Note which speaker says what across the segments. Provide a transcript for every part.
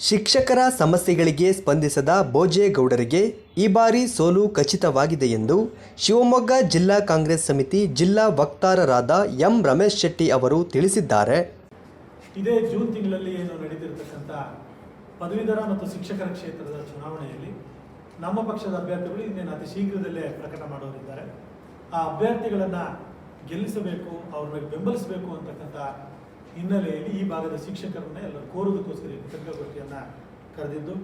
Speaker 1: ಶಿಕ್ಷಕರ ಸಮಸ್ಯೆಗಳಿಗೆ ಸ್ಪಂದಿಸದ ಭೋಜೇಗೌಡರಿಗೆ ಈ ಬಾರಿ ಸೋಲು ಖಚಿತವಾಗಿದೆ ಎಂದು ಶಿವಮೊಗ್ಗ ಜಿಲ್ಲಾ ಕಾಂಗ್ರೆಸ್ ಸಮಿತಿ ಜಿಲ್ಲಾ ವಕ್ತಾರರಾದ ಎಂ ರಮೇಶ್ ಶೆಟ್ಟಿ ಅವರು ತಿಳಿಸಿದ್ದಾರೆ.
Speaker 2: ಇದೇ ಜೂನ್ ತಿಂಗಳಲ್ಲಿ ಏನು ನಡೆದಿರತಕ್ಕಂಥ ಪದವೀಧರ ಮತ್ತು ಶಿಕ್ಷಕರ ಕ್ಷೇತ್ರದ ಚುನಾವಣೆಯಲ್ಲಿ ನಮ್ಮ ಪಕ್ಷದ ಅಭ್ಯರ್ಥಿಗಳು ಇನ್ನೇನು ಅತಿ ಶೀಘ್ರದಲ್ಲೇ ಪ್ರಕಟ ಮಾಡೋರಿದ್ದಾರೆ ಆ ಅಭ್ಯರ್ಥಿಗಳನ್ನು ಗೆಲ್ಲಿಸಬೇಕು ಅವ್ರನ್ನ ಬೆಂಬಲಿಸಬೇಕು ಅಂತಕ್ಕಂಥ ಹಿನ್ನೆಲೆಯಲ್ಲಿ ಈ ಭಾಗದ ಶಿಕ್ಷಕರನ್ನ ಎಲ್ಲರೂ ಕೋರುವುದಕ್ಕೋಸ್ಕರ ಪತ್ರಿಕಾಗೋಷ್ಠಿಯನ್ನು ಕರೆದಿದ್ದು,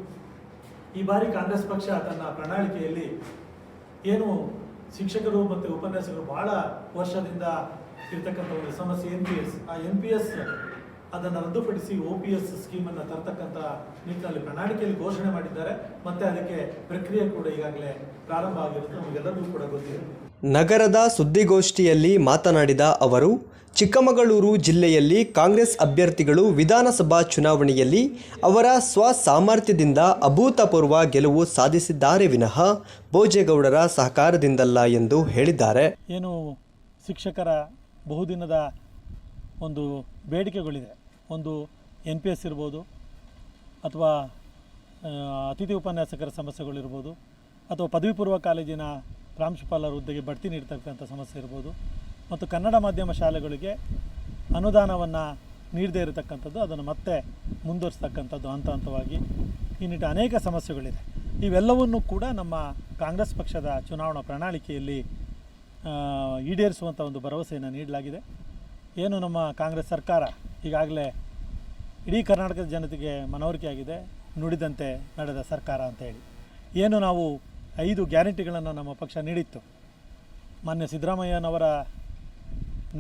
Speaker 2: ಈ ಬಾರಿ ಕಾಂಗ್ರೆಸ್ ಪಕ್ಷ ತನ್ನ ಪ್ರಣಾಳಿಕೆಯಲ್ಲಿ ಏನು ಶಿಕ್ಷಕರು ಮತ್ತು ಉಪನ್ಯಾಸಕರು ಬಹಳ ವರ್ಷದಿಂದ ಇರ್ತಕ್ಕಂಥ ಒಂದು ಸಮಸ್ಯೆ ಎನ್ ಪಿ ಎಸ್ ಆ ಎನ್ ಪಿ ಎಸ್ ಅದನ್ನು ರದ್ದುಪಡಿಸಿ ಒ ಪಿ ಎಸ್ ಸ್ಕೀಮನ್ನು ತರ್ತಕ್ಕಂಥ ನಿಟ್ಟಿನಲ್ಲಿ ಪ್ರಣಾಳಿಕೆಯಲ್ಲಿ ಘೋಷಣೆ ಮಾಡಿದ್ದಾರೆ. ಮತ್ತೆ ಅದಕ್ಕೆ ಪ್ರಕ್ರಿಯೆ ಕೂಡ ಈಗಾಗಲೇ ಪ್ರಾರಂಭ ಆಗಿರುತ್ತೆ. ನಮಗೆಲ್ಲರಿಗೂ ಕೂಡ ಗೊತ್ತಿದೆ.
Speaker 1: ನಗರದ ಸುದ್ದಿಗೋಷ್ಠಿಯಲ್ಲಿ ಮಾತನಾಡಿದ ಅವರು ಚಿಕ್ಕಮಗಳೂರು ಜಿಲ್ಲೆಯಲ್ಲಿ ಕಾಂಗ್ರೆಸ್ ಅಭ್ಯರ್ಥಿಗಳು ವಿಧಾನಸಭಾ ಚುನಾವಣೆಯಲ್ಲಿ ಅವರ ಸ್ವಸಾಮರ್ಥ್ಯದಿಂದ ಅಭೂತಪೂರ್ವ ಗೆಲುವು ಸಾಧಿಸಿದ್ದಾರೆ ವಿನಃ ಭೋಜೇಗೌಡರ ಸಹಕಾರದಿಂದಲ್ಲ ಎಂದು ಹೇಳಿದ್ದಾರೆ.
Speaker 2: ಏನು ಶಿಕ್ಷಕರ ಬಹುದಿನದ ಒಂದು ಬೇಡಿಕೆಗಳಿದೆ. ಒಂದು ಎನ್ ಪಿ ಎಸ್ ಇರ್ಬೋದು ಅಥವಾ ಅತಿಥಿ ಉಪನ್ಯಾಸಕರ ಸಮಸ್ಯೆಗಳಿರ್ಬೋದು ಅಥವಾ ಪದವಿ ಪೂರ್ವ ಕಾಲೇಜಿನ ಪ್ರಾಂಶುಪಾಲರ ಹುದ್ದೆಗೆ ಬಡ್ತಿ ನೀಡ್ತಕ್ಕಂಥ ಸಮಸ್ಯೆ ಇರ್ಬೋದು. ಮತ್ತು ಕನ್ನಡ ಮಾಧ್ಯಮ ಶಾಲೆಗಳಿಗೆ ಅನುದಾನವನ್ನು ನೀಡದೇ ಇರತಕ್ಕಂಥದ್ದು, ಅದನ್ನು ಮತ್ತೆ ಮುಂದುವರಿಸ್ತಕ್ಕಂಥದ್ದು ಹಂತ ಹಂತವಾಗಿ ಈ ನಿಟ್ಟು ಅನೇಕ ಸಮಸ್ಯೆಗಳಿದೆ. ಇವೆಲ್ಲವನ್ನು ಕೂಡ ನಮ್ಮ ಕಾಂಗ್ರೆಸ್ ಪಕ್ಷದ ಚುನಾವಣಾ ಪ್ರಣಾಳಿಕೆಯಲ್ಲಿ ಈಡೇರಿಸುವಂಥ ಒಂದು ಭರವಸೆಯನ್ನು ನೀಡಲಾಗಿದೆ. ಏನು ನಮ್ಮ ಕಾಂಗ್ರೆಸ್ ಸರ್ಕಾರ ಈಗಾಗಲೇ ಇಡೀ ಕರ್ನಾಟಕದ ಜನತೆಗೆ ಮನವರಿಕೆಯಾಗಿದೆ, ನುಡಿದಂತೆ ನಡೆದ ಸರ್ಕಾರ ಅಂತ ಹೇಳಿ. ಏನು ನಾವು ಐದು ಗ್ಯಾರಂಟಿಗಳನ್ನು ನಮ್ಮ ಪಕ್ಷ ನೀಡಿತ್ತು. ಮಾನ್ಯ ಸಿದ್ದರಾಮಯ್ಯನವರ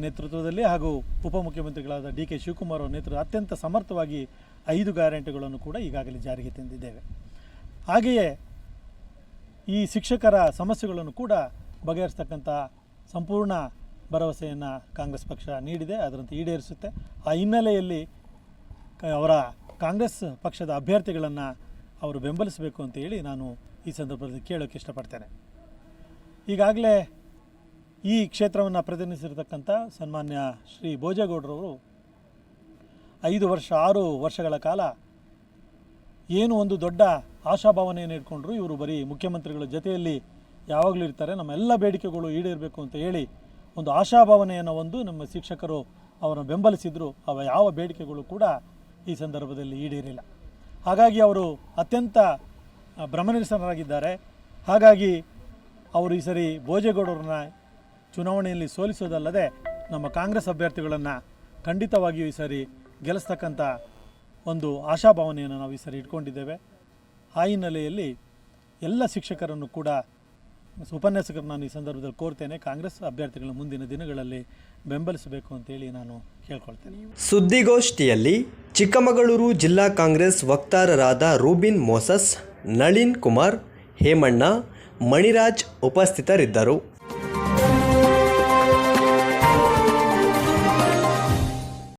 Speaker 2: ನೇತೃತ್ವದಲ್ಲಿ ಹಾಗೂ ಉಪಮುಖ್ಯಮಂತ್ರಿಗಳಾದ ಡಿ ಕೆ ಶಿವಕುಮಾರ್ ಅವರ ನೇತೃತ್ವ ಅತ್ಯಂತ ಸಮರ್ಥವಾಗಿ ಐದು ಗ್ಯಾರಂಟಿಗಳನ್ನು ಕೂಡ ಈಗಾಗಲೇ ಜಾರಿಗೆ ತಂದಿದ್ದೇವೆ. ಹಾಗೆಯೇ ಈ ಶಿಕ್ಷಕರ ಸಮಸ್ಯೆಗಳನ್ನು ಕೂಡ ಬಗೆಹರಿಸ್ತಕ್ಕಂಥ ಸಂಪೂರ್ಣ ಭರವಸೆಯನ್ನು ಕಾಂಗ್ರೆಸ್ ಪಕ್ಷ ನೀಡಿದೆ. ಅದರಂತೆ ಈಡೇರಿಸುತ್ತೆ. ಆ ಹಿನ್ನೆಲೆಯಲ್ಲಿ ಅವರ ಕಾಂಗ್ರೆಸ್ ಪಕ್ಷದ ಅಭ್ಯರ್ಥಿಗಳನ್ನು ಅವರು ಬೆಂಬಲಿಸಬೇಕು ಅಂತ ಹೇಳಿ ನಾನು ಈ ಸಂದರ್ಭದಲ್ಲಿ ಕೇಳೋಕ್ಕೆ ಇಷ್ಟಪಡ್ತೇನೆ. ಈಗಾಗಲೇ ಈ ಕ್ಷೇತ್ರವನ್ನು ಪ್ರತಿನಿಧಿಸಿರ್ತಕ್ಕಂಥ ಸನ್ಮಾನ್ಯ ಶ್ರೀ ಭೋಜೇಗೌಡರವರು ಐದು ವರ್ಷ, ಆರು ವರ್ಷಗಳ ಕಾಲ ಏನು ಒಂದು ದೊಡ್ಡ ಆಶಾಭಾವನೆಯನ್ನು ಇಟ್ಕೊಂಡ್ರು, ಇವರು ಬರೀ ಮುಖ್ಯಮಂತ್ರಿಗಳ ಜೊತೆಯಲ್ಲಿ ಯಾವಾಗಲೂ ಇರ್ತಾರೆ. ನಮ್ಮ ಎಲ್ಲ ಬೇಡಿಕೆಗಳು ಈಡೇರಬೇಕು ಅಂತ ಹೇಳಿ ಒಂದು ಆಶಾಭಾವನೆಯನ್ನು ಒಂದು ನಮ್ಮ ಶಿಕ್ಷಕರು ಅವರನ್ನು ಬೆಂಬಲಿಸಿದ್ರು. ಅವ ಯಾವ ಬೇಡಿಕೆಗಳು ಕೂಡ ಈ ಸಂದರ್ಭದಲ್ಲಿ ಈಡೇರಿಲ್ಲ. ಹಾಗಾಗಿ ಅವರು ಅತ್ಯಂತ ಭ್ರಮನಿರಸನರಾಗಿದ್ದಾರೆ. ಹಾಗಾಗಿ ಅವರು ಈ ಸರಿ ಭೋಜೇಗೌಡರನ್ನ ಚುನಾವಣೆಯಲ್ಲಿ ಸೋಲಿಸೋದಲ್ಲದೆ ನಮ್ಮ ಕಾಂಗ್ರೆಸ್ ಅಭ್ಯರ್ಥಿಗಳನ್ನು ಖಂಡಿತವಾಗಿಯೂ ಈ ಸರಿ ಗೆಲ್ಲಿಸ್ತಕ್ಕಂಥ ಒಂದು ಆಶಾಭಾವನೆಯನ್ನು ನಾವು ಈ ಸರಿ ಇಟ್ಕೊಂಡಿದ್ದೇವೆ. ಆ ಹಿನ್ನೆಲೆಯಲ್ಲಿ ಎಲ್ಲ ಶಿಕ್ಷಕರನ್ನು ಕೂಡ ಉಪನ್ಯಾಸಕರು ನಾನು ಈ ಸಂದರ್ಭದಲ್ಲಿ ಕೋರ್ತೇನೆ. ಕಾಂಗ್ರೆಸ್ ಅಭ್ಯರ್ಥಿಗಳ ಮುಂದಿನ ದಿನಗಳಲ್ಲಿ ಬೆಂಬಲಿಸಬೇಕು ಅಂತೇಳಿ ನಾನು ಕೇಳ್ಕೊಳ್ತೇನೆ.
Speaker 1: ಸುದ್ದಿಗೋಷ್ಠಿಯಲ್ಲಿ ಚಿಕ್ಕಮಗಳೂರು ಜಿಲ್ಲಾ ಕಾಂಗ್ರೆಸ್ ವಕ್ತಾರರಾದ ರೂಬಿನ್ ಮೋಸಸ್, ನಳಿನ್ ಕುಮಾರ್, ಹೇಮಣ್ಣ, ಮಣಿರಾಜ್ ಉಪಸ್ಥಿತರಿದ್ದರು.